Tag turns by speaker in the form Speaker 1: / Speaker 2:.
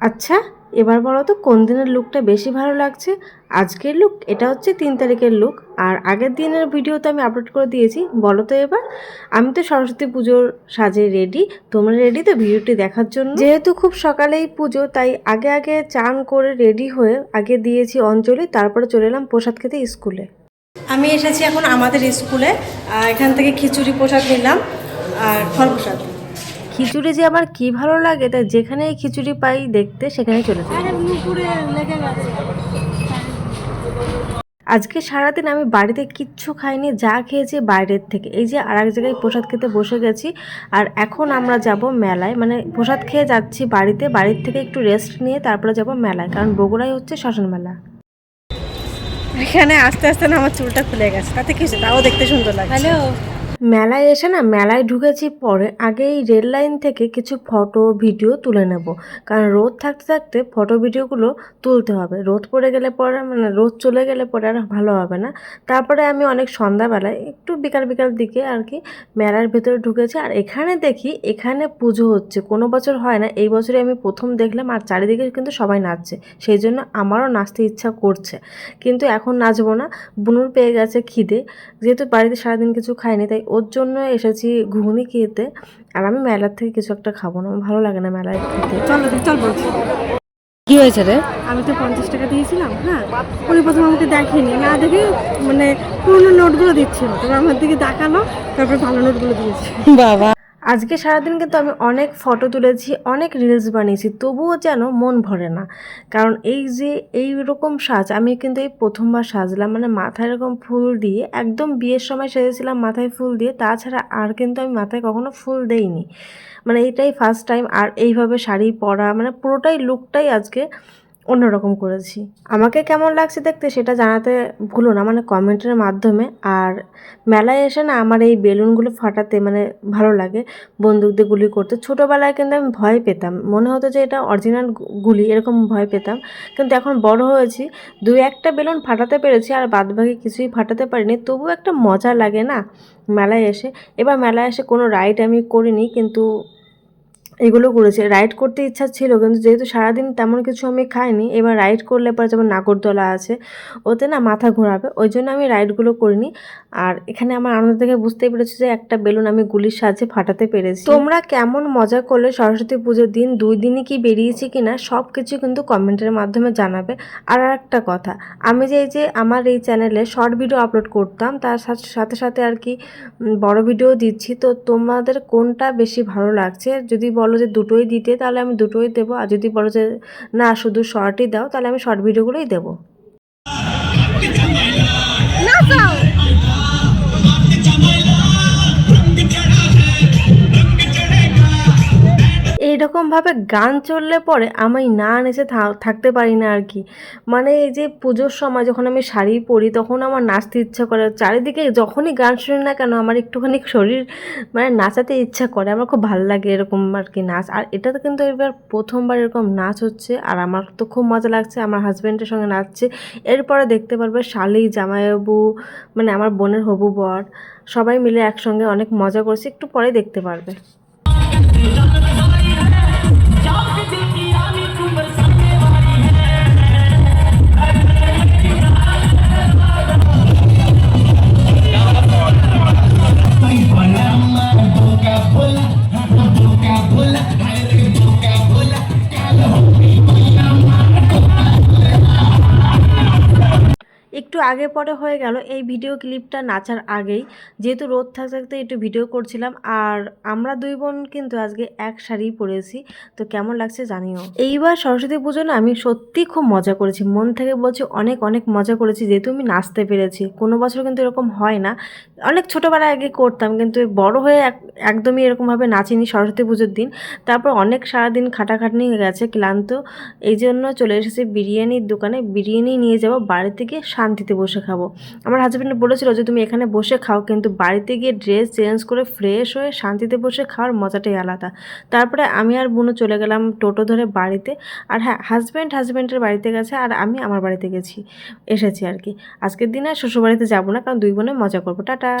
Speaker 1: আচ্ছা এবার বলো তো কোন দিনের লুকটা বেশি ভালো লাগছে? আজকের লুক? এটা হচ্ছে তিন তারিখের লুক। আর আগের দিনের ভিডিও তো আমি আপলোড করে দিয়েছি। বলো তো এবার। আমি তো সরস্বতী পুজোর সাজে রেডি তোমরা রেডি তো ভিডিওটি দেখার জন্য? যেহেতু খুব সকালেই পুজো, তাই আগে আগে চান করে রেডি হয়ে আগে দিয়েছি অঞ্জলি, তারপরে চলে এলাম প্রসাদ খেতে স্কুলে।
Speaker 2: আমি এসেছি এখন আমাদের স্কুলে। এখান থেকে খিচুড়ি প্রসাদ নিলাম। আর ফল প্রসাদ।
Speaker 1: খিচুড়ি যে আমার কি ভালো লাগে তাই যেখানেই খিচুড়ি পাই দেখতে সেখানেই চলে যাই। আজকে সারাদিন আমি বাড়িতে কিচ্ছু খাইনি যা খেয়েছি বাইরের থেকে। এই যে আর এক জায়গায় প্রসাদ খেতে বসে গেছি আর এখন আমরা যাব মেলায়। মানে প্রসাদ খেয়ে যাচ্ছি বাড়িতে বাড়ির থেকে একটু রেস্ট নিয়ে তারপরে যাব মেলায় কারণ বগুড়াই হচ্ছে শ্মশান মেলা।
Speaker 2: এখানে আস্তে আস্তে না আমার চুলটা খুলে গেছে তাতে কিছু তাও দেখতে সুন্দর লাগে হ্যালো
Speaker 1: মেলায় এসে না মেলায় ঢুকেছি পরে আগে এই রেল লাইন থেকে কিছু ফটো, ভিডিও তুলে নেব। কারণ রোদ থাকতে থাকতে ফটো, ভিডিওগুলো তুলতে হবে। রোদ পড়ে গেলে পরে মানে রোদ চলে গেলে পরে আর ভালো হবে না। তারপরে আমি অনেক সন্ধ্যাবেলায় একটু বিকাল বিকাল দিকে আর কি মেলার ভেতরে ঢুকেছি। আর এখানে দেখি, এখানে পুজো হচ্ছে। কোনো বছর হয় না, এই বছরে আমি প্রথম দেখলাম আর চারিদিকে কিন্তু সবাই নাচছে। সেই জন্য আমারও নাচতে ইচ্ছা করছে। কিন্তু এখন নাচবো না। বুনুর পেয়ে গেছে খিদে। যেহেতু বাড়িতে সারাদিন কিছু খাইনি, তাই ওর জন্য এসেছি ঘুগনি খেতে। আর আমি মেলার থেকে কিছু একটা খাব না আমার ভালো লাগে না মেলায় খেতে।
Speaker 2: চল চল বলছি।
Speaker 3: কি হয়েছে রে?
Speaker 2: আমি তো পঞ্চাশ টাকা দিয়েছিলাম হ্যাঁ? উনি প্রথমে আমাকে দেখেনি না দেখে মানে পুরনো নোটগুলো দিচ্ছিল। তারপর আমার দিকে তাকালো তারপর ভালো নোটগুলো দিয়েছে।
Speaker 3: বাবা।
Speaker 1: আজকে সারাদিন কিন্তু আমি অনেক ফটো তুলেছি, অনেক রিলস বানিয়েছি, তবুও যেন মন ভরে না। কারণ এই যে এই রকম সাজ, আমি কিন্তু এই প্রথমবার সাজলাম মানে মাথায় এরকম ফুল দিয়ে, একদম বিয়ের সময় সেজেছিলাম মাথায় ফুল দিয়ে, তাছাড়া আর কিন্তু আমি মাথায় কখনো ফুল দেইনি। মানে এটাই ফার্স্ট টাইম আর এইভাবে শাড়ি পরা মানে পুরোটাই লুকটাই আজকে অন্যরকম করেছি। আমাকে কেমন লাগছে দেখতে সেটা জানাতে ভুলো না মানে কমেন্টের মাধ্যমে। আর মেলায় এসে না আমার এই বেলুনগুলো ফাটাতে মানে ভালো লাগে বন্দুক দিয়ে গুলি করতে। ছোটোবেলায় কিন্তু আমি ভয় পেতাম। মনে হতো যে এটা অরিজিনাল গুলি, এরকম ভয় পেতাম। কিন্তু এখন বড় হয়েছি দু একটা বেলুন ফাটাতে পেরেছি আর বাদবাকি কিছুই ফাটাতে পারিনি। তবু একটা মজা লাগে না মেলায় এসে। এবার মেলায় এসে কোনো রাইড আমি করিনি, কিন্তু এগুলো করেছে। রাইড করতে ইচ্ছা ছিল, কিন্তু যেহেতু সারাদিন তেমন কিছু আমি খাইনি, এবার রাইড করলে পরে যেমন নাগরদোলা আছে, ওতে না মাথা ঘোরাবে, ওই জন্য আমি রাইডগুলো করিনি। আর এখানে আমার আনন্দ থেকে বুঝতেই পেরেছি যে একটা বেলুন আমি গুলির সাহায্যে ফাটাতে পেরেছি। তোমরা কেমন মজা করলে সরস্বতী পুজোর দিন, দুই দিনই কি বেরিয়েছি কিনা সব কিছু কিন্তু কমেন্টের মাধ্যমে জানাবে। আর একটা কথা, আমি যে এই যে আমার এই চ্যানেলে শর্ট ভিডিও আপলোড করতাম, তার সাথে সাথে আর কি বড় ভিডিও দিচ্ছি, তো তোমাদের কোনটা বেশি ভালো লাগছে? যদি বলো যে দুটোই দিতে, তাহলে আমি দুটোই দেবো। আর যদি বলো যে না, শুধু শর্টই দাও, তাহলে আমি শর্ট ভিডিওগুলোই দেবো। এইরকমভাবে গান চললে পরে আমি না নেচে থাকতে পারি না আর কি। মানে এই যে পুজোর সময় যখন আমি শাড়ি পরি, তখন আমার নাচতে ইচ্ছা করে। চারিদিকে যখনই গান শুনি না কেন, আমার একটুখানি শরীর মানে নাচাতে ইচ্ছা করে। আমার খুব ভালো লাগে এরকম আর কি নাচ। আর এটা তো কিন্তু এবার প্রথমবার এরকম নাচ হচ্ছে। আর আমার তো খুব মজা লাগছে। আমার হাজব্যান্ডের সঙ্গে নাচছে। এরপরে দেখতে পারবে শালি, জামাইবাবু মানে আমার বোনের হবু বর, সবাই মিলে একসঙ্গে অনেক মজা করছে। একটু পরে দেখতে পারবে। একটু আগে পরে হয়ে গেল এই ভিডিও ক্লিপটা নাচার আগেই। যেহেতু রোদ থাকতে থাকতে একটু ভিডিও করছিলাম, আর আমরা দুই বোন কিন্তু আজকে এক শাড়ি পরেছি। তো কেমন লাগছে জানিও। এইবার সরস্বতী পুজো না আমি সত্যি খুব মজা করেছি। মন থেকে বলছি অনেক অনেক মজা করেছি, যেহেতু আমি নাচতে পেরেছি। কোনো বছর কিন্তু এরকম হয় না। অনেক ছোটোবেলায় আগে করতাম, কিন্তু বড় হয়ে এক- একদমই এরকমভাবে নাচিনি সরস্বতী পুজোর দিন। তারপর অনেক সারাদিন খাটাখাটনি হয়ে গেছে, ক্লান্ত। এই জন্য চলে এসেছি বিরিয়ানির দোকানে। বিরিয়ানি নিয়ে যাব বাড়ি থেকে শান্তিতে বসে খাব। আমার হাজব্যান্ড বলেছিল যে, তুমি এখানে বসে খাও, কিন্তু বাড়িতে গিয়ে ড্রেস চেঞ্জ করে ফ্রেশ হয়ে শান্তিতে বসে খাওয়ার মজাটাই আলাদা। তারপরে আমি আর বোনও চলে গেলাম টোটো ধরে বাড়িতে। আর হ্যাঁ হাজব্যান্ড হাজব্যান্ডের বাড়িতে গেছে আর আমি আমার বাড়িতে গেছি, এসেছি আর কি। আজকের দিনে শ্বশুরবাড়িতে যাব না, কারণ দুই বোনে মজা করব। টাটা।